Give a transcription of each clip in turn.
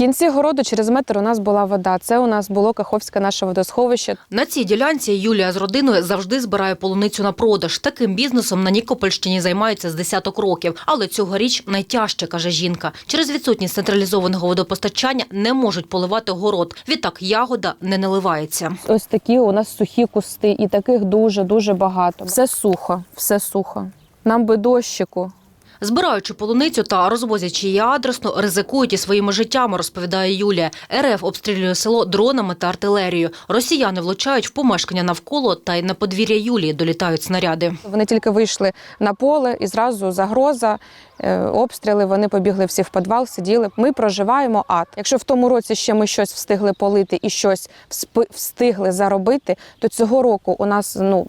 кінці городу через метр у нас була вода. Це у нас було Каховське наше водосховище. На цій ділянці Юлія з родиною завжди збирає полуницю на продаж. Таким бізнесом на Нікопольщині займаються з десяток років. Але цьогоріч найтяжче, каже жінка. Через відсутність централізованого водопостачання не можуть поливати город. Відтак ягода не наливається. Ось такі у нас сухі кусти, і таких дуже дуже багато. Все сухо, все сухо. Нам би дощику. Збираючи полуницю та розвозячи її адресно, ризикують і своїми життями, розповідає Юлія. РФ обстрілює село дронами та артилерією. Росіяни влучають в помешкання навколо та й на подвір'я Юлії долітають снаряди. Вони тільки вийшли на поле і зразу загроза, обстріли. Вони побігли всі в підвал, сиділи. Ми проживаємо ад. Якщо в тому році ще ми щось встигли полити і щось встигли заробити, то цього року у нас ну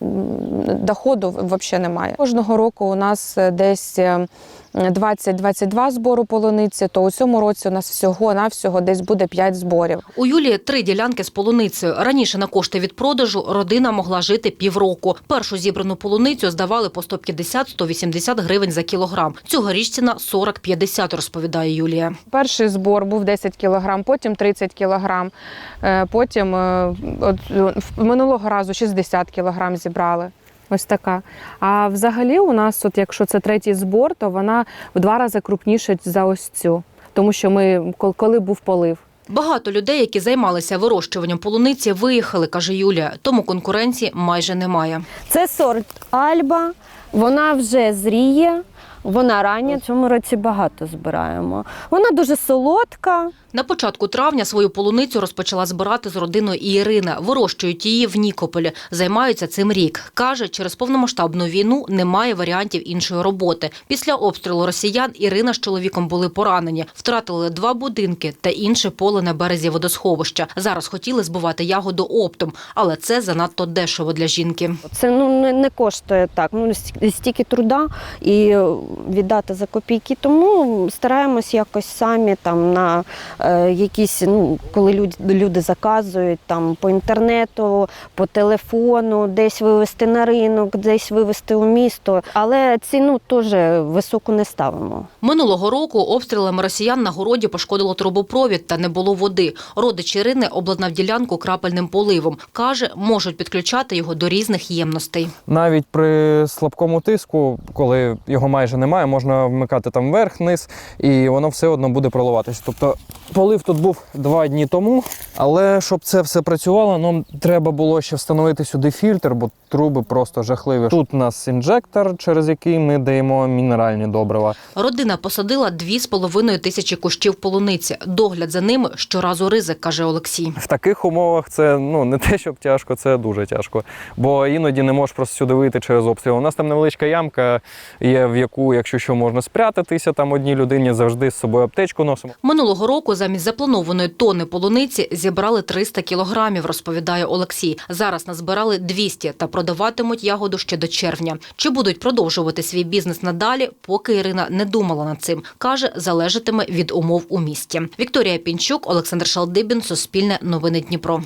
доходу взагалі немає. Кожного року у нас е, десь. Е, 20-22 збору полуниці, то у цьому році у нас всього навсього десь буде 5 зборів. У Юлії три ділянки з полуницею. Раніше на кошти від продажу родина могла жити півроку. Першу зібрану полуницю здавали по 150-180 гривень за кілограм. Цьогоріч ціна 40-50, розповідає Юлія. Перший збор був 10 кілограм, потім 30 кілограм, е, потім е, от, минулого разу 60 кілограм зібрали. Ось така. А взагалі, у нас, от якщо це третій збор, то вона в два рази крупніша за ось цю. Тому що ми коли був полив. Багато людей, які займалися вирощуванням полуниці, виїхали, каже Юлія. Тому конкуренції майже немає. Це сорт Альба, вона вже зріє, вона рання. В цьому році багато збираємо. Вона дуже солодка. На початку травня свою полуницю розпочала збирати з родиною Ірина. Вирощують її в Нікополі. Займаються цим рік. Каже, через повномасштабну війну немає варіантів іншої роботи. Після обстрілу росіян Ірина з чоловіком були поранені, втратили два будинки та інше поле на березі водосховища. Зараз хотіли збувати ягоду оптом, але це занадто дешево для жінки. Це ну не, не коштує так. Ну стільки- труда і віддати за копійки. Тому стараємось якось самі там на е, якісь, ну коли люди, люди заказують там по інтернету, по телефону, десь вивезти на ринок, десь вивезти у місто. Але ціну теж високу не ставимо. Минулого року обстрілами росіян на городі пошкодило трубопровід та не було води. Родич Ірини обладнав ділянку крапельним поливом. Каже, можуть підключати його до різних ємностей. Навіть при слабкому тиску, коли його майже немає, можна вмикати там вверх-вниз, і воно все одно буде проливатися. Тобто полив тут був два дні тому, але щоб це все працювало, нам треба було ще встановити сюди фільтр, бо труби просто жахливі. Тут у нас інжектор, через який ми даємо мінеральні добрива. Родина посадила дві з половиною тисячі кущів полуниці. Догляд за ними щоразу ризик, каже Олексій. В таких умовах це ну не те, щоб тяжко, це дуже тяжко. Бо іноді не можеш просто сюди вийти через обстріл. У нас там невеличка ямка є, в яку, якщо що, можна спрятатися там одній людині, завжди з собою аптечку носимо. Минулого року замість запланованої тонни полуниці зібрали 300 кілограмів, розповідає Олексій. Зараз назбирали 200 та продаватимуть ягоду ще до червня. Чи будуть продовжувати свій бізнес надалі, поки Ірина не думала над цим. Каже, залежатиме від умов у місті. Вікторія Пінчук, Олександр Шалдибін, Суспільне новини Дніпро.